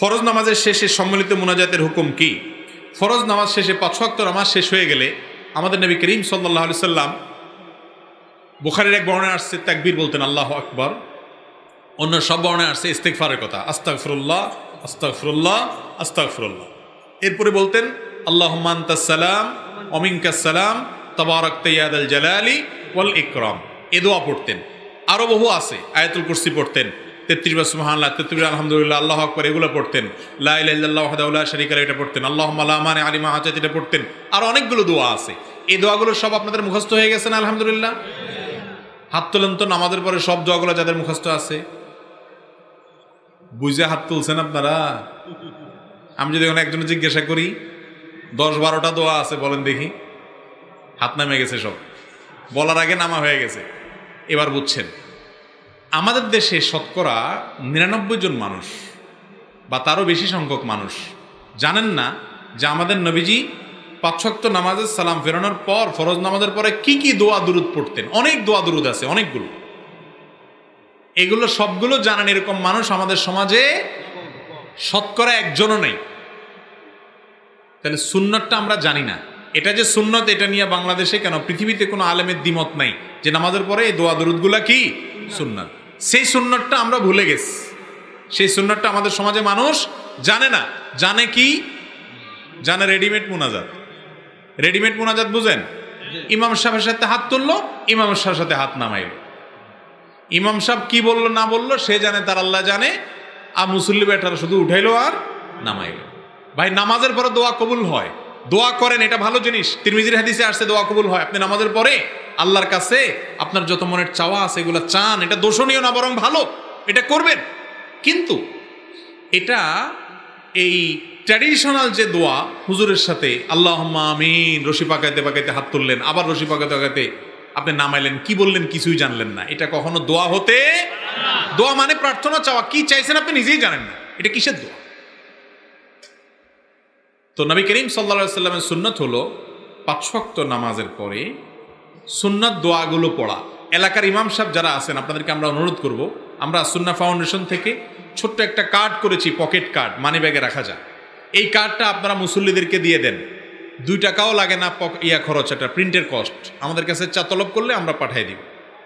ফরজ নামাজের শেষে সম্মিলিত মোনাজাতের হুকুম কি? ফরজ নামাজ শেষে পাঁচ ওয়াক্ত নামাজ শেষ হয়ে গেলে আমাদের নবী করিম সাল্লাহ আলি সাল্লাম বুখারির এক বর্ণে আসছে, তাকবীর বলতেন, আল্লাহ আকবর। অন্য সব বর্ণে আসছে ইস্তেকফারের কথা। আস্তাগফিরুল্লাহ আস্তাগফিরুল্লাহ আস্তাগফিরুল্লাহ। এরপরে বলতেন আল্লাহ সালাম অমিনকাসালাম তবারক তৈয়াদ আল জালালি ওয়াল ইকরাম। এ দোয়া পড়তেন। আরও বহু আছে, আয়াতুল কুরসি পড়তেন। তেত্রিশ বার সুবহানাল্লাহ, তেত্রিশ আলহামদুলিল্লাহ, আল্লাহ আকবর, এগুলো পড়তেন। লা ইলাহা ইল্লাল্লাহ ওয়াহদাহু শরীকা এটা পড়তেন। আল্লাহ লা মানি আলিমা হাজাত, এটা পড়তেন। আর অনেকগুলো দোয়া আছে। এই দোয়াগুলো সব আপনাদের মুখস্থ হয়ে গেছে না, আলহামদুলিল্লাহ? হাত তোলেন তো, নামাজের পরে সব দোয়াগুলো যাদের মুখস্থ আছে। বুঝে হাত তুলছেন আপনারা? আমি যদি এখন একজনে জিজ্ঞাসা করি, দশ বারোটা দোয়া আছে, বলেন দেখি। হাত নামে গেছে সব। বলার আগে নামা হয়ে গেছে। এবার বুঝছেন। আমাদের দেশে শতকরা নিরানব্বই জন মানুষ বা তারও বেশি সংখ্যক মানুষ জানেন না যে আমাদের নবীজি পাঁচশক্ত নামাজের সালাম ফেরানোর পর, ফরজ নামাজের পরে কি কি দোয়া দুরুদ পড়তেন? অনেক দোয়া দুরুদ আছে, অনেকগুলো। এগুলো সবগুলো জানেন এরকম মানুষ আমাদের সমাজে শতকরা একজনও নেই। তাহলে সুন্নতটা আমরা জানি না। এটা যে সুন্নত, এটা নিয়ে বাংলাদেশে কেন, পৃথিবীতে কোনো আলেমের দ্বিমত নাই যে নামাজের পরে এই দোয়া দরুদগুলা কি? সুন্নত। সেই সুন্নতটা আমরা ভুলে গেছি। সেই সুন্নতটা আমাদের সমাজে মানুষ জানে না। জানে কি? জানে রেডিমেড মুনাজাত। রেডিমেড মুনাজাত বুঝেন? ইমাম সাহেবের সাথে হাত তুললো, ইমাম সাহেবের সাথে হাত নামাইল। ইমাম সাহেব কি বলল, না বলল, সে জানে, তার আল্লাহ জানে। আর মুসল্লি বেটারা শুধু উঠাইলো আর নামাইলো। ভাই, নামাজের পরে দোয়া কবুল হয়। দোয়া করেন, এটা ভালো জিনিস। তিরমিজির হাদিসে আসছে, দোয়া কবুল হয়। আপনি নামাজের পরে আল্লাহর কাছে আপনার যত মনের চাওয়া আছে, এগুলো চান, এটা দোষণীয় না, বরং ভালো। এটা করবেন। কিন্তু এটা এই ট্র্যাডিশনাল যে দোয়া, হুজুরের সাথে আল্লাহ আমিন, রশি পাকাইতে পাকাইতে হাত তুললেন, আবার রশি পাকাইতে পাকাইতে আপনি নামাইলেন, কি বললেন কিছুই জানলেন না। এটা কখনো দোয়া হতে দোয়া মানে প্রার্থনা, চাওয়া। কি চাইছেন আপনি নিজেই জানেন না। এটা কিসের দোয়া? তো নবী করিম সাল্লা সাল্লামের সুন্নত হলো পাঁচ পাঁচশক্ত নামাজের পরে সুন্নত দোয়াগুলো পড়া। এলাকার ইমাম সাহেব যারা আছেন, আপনাদেরকে আমরা অনুরোধ করব, আমরা সুন্না ফাউন্ডেশন থেকে ছোট্ট একটা কার্ড করেছি, পকেট কার্ড, মানি ব্যাগে রাখা যায়। এই কার্ডটা আপনারা মুসল্লিদেরকে দিয়ে দেন। দুই টাকাও লাগে না ইয়া খরচ, এটা প্রিন্টের কস্ট। আমাদের কাছে চা তলব করলে আমরা পাঠিয়ে দিব।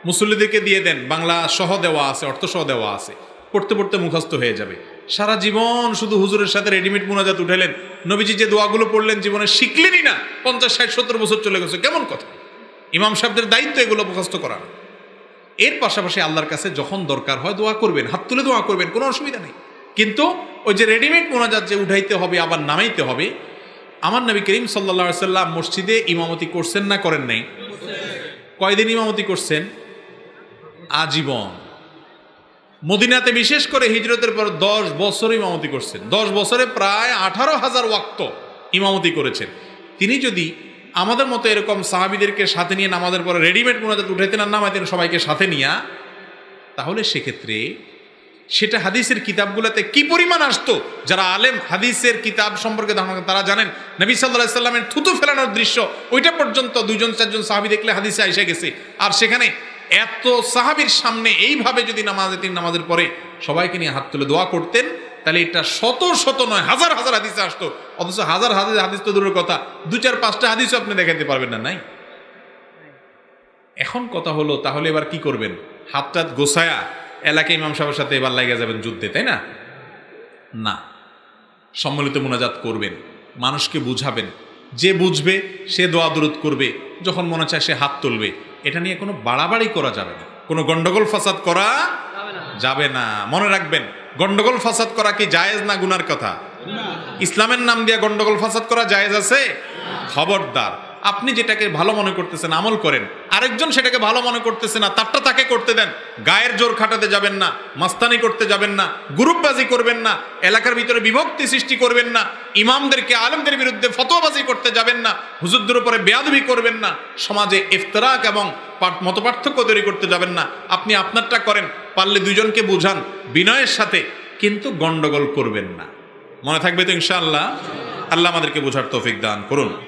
মুসল্লিদেরকে দিয়ে দেন, বাংলা সহ দেওয়া আছে, অর্থ সহ দেওয়া আছে। পড়তে পড়তে মুখস্থ হয়ে যাবে। সারা জীবন শুধু হুজুরের সাথে রেডিমেড মোনাজাত উঠাইলেন। নবীজি যে দোয়াগুলো পড়লেন, জীবনে শিখলেনই না। পঞ্চাশ, ষাট, সত্তর বছর চলে গেছে, কেমন কথা? ইমাম সাহেবদের দায়িত্ব এগুলো মুখস্থ করা। এর পাশাপাশি আল্লাহর কাছে যখন দরকার হয় দোয়া করবেন, হাত তুলে দোয়া করবেন, কোনো অসুবিধা নেই। কিন্তু ওই যে রেডিমেড মোনাজাত যে উঠাইতে হবে, আবার নামাইতে হবে, আমার নবী করিম সাল্লা সাল্লাম মসজিদে ইমামতি করছেন না করেন নাই? কয়দিন ইমামতি করছেন? আজীবন। মদিনাতে বিশেষ করে হিজরতের পর দশ বছর ইমামতি করছেন। দশ বছরে প্রায় আঠারো হাজার ওয়াক্ত ইমামতি করেছেন। তিনি যদি আমাদের মতো এরকম সাহাবিদেরকে সাথে নিয়ে নামাজের পরে রেডিমেড মোনাজাত উঠাইতেন আর নামাইতেন সবাইকে সাথে নিয়া, তাহলে সেক্ষেত্রে সেটা হাদিসের কিতাবগুলোতে কি পরিমাণ আসতো? যারা আলেম, হাদিসের কিতাব সম্পর্কে ধারণা তারা জানেন, নবী সাল্লাহ সাল্লামের থুতু ফেলানোর দৃশ্য, ওইটা পর্যন্ত দুজন চারজন সাহাবি দেখলে হাদিসে এসে গেছে। আর সেখানে এত সাহাবির সামনে এইভাবে যদি নামাজে নামাজের পরে সবাইকে নিয়ে হাত তুলে দোয়া করতেন তাহলে এটা শত শত নয়, হাজার হাজার হাদিসে আসতো। অথচ হাজার হাজার হাদিস তো দূরের কথা। দু চার, পাঁচটা হাদিসও আপনি দেখাতে পারবেন না, নাই? এখন কথা হলো, তাহলে এবার কি করবেন? হাতটা গোসায়া এলাকা ইমাম সাহেবের সাথে এবার লাগিয়ে যাবেন যুদ্ধে, তাই না? না। সম্মিলিত মোনাজাত করবেন। মানুষকে বুঝাবেন। যে বুঝবে, সে দোয়া দূরত করবে। যখন মনে চায় সে হাত তুলবে। এটা নিয়ে কোনো বাড়াবাড়ি করা যাবে না। কোনো গন্ডগোল ফাসাদ করা যাবে না। মনে রাখবেন, গন্ডগোল ফাসাদ করা কি জায়েজ না গুনার কথা? ইসলামের নাম দিয়ে গন্ডগোল ফাসাদ করা জায়েজ আছে? খবরদার। আপনি যেটাকে ভালো মনে করতেছেন, আমল করেন। আরেকজন সেটাকে ভালো মনে করতেছে না, তারটা তাকে করতে দেন। গায়ের জোর খাটাতে যাবেন না, মাস্তানি করতে যাবেন না, গ্রুপবাজি করবেন না, এলাকার ভিতরে বিভক্তি সৃষ্টি করবেন না, ইমামদেরকে, আলেমদের বিরুদ্ধে ফতোয়াবাজি করতে যাবেন না, হুজুরদের উপরে বেয়াদবি করবেন না, সমাজে ইফতরাক এবং মতপার্থক্য তৈরি করতে যাবেন না। আপনি আপনারটা করেন পারলে দুজনকে বুঝান বিনয়ের সাথে, কিন্তু গন্ডগোল করবেন না। মনে থাকবে তো ইনশাআল্লাহ? আল্লাহ আমাদেরকে বোঝার তৌফিক দান করুন।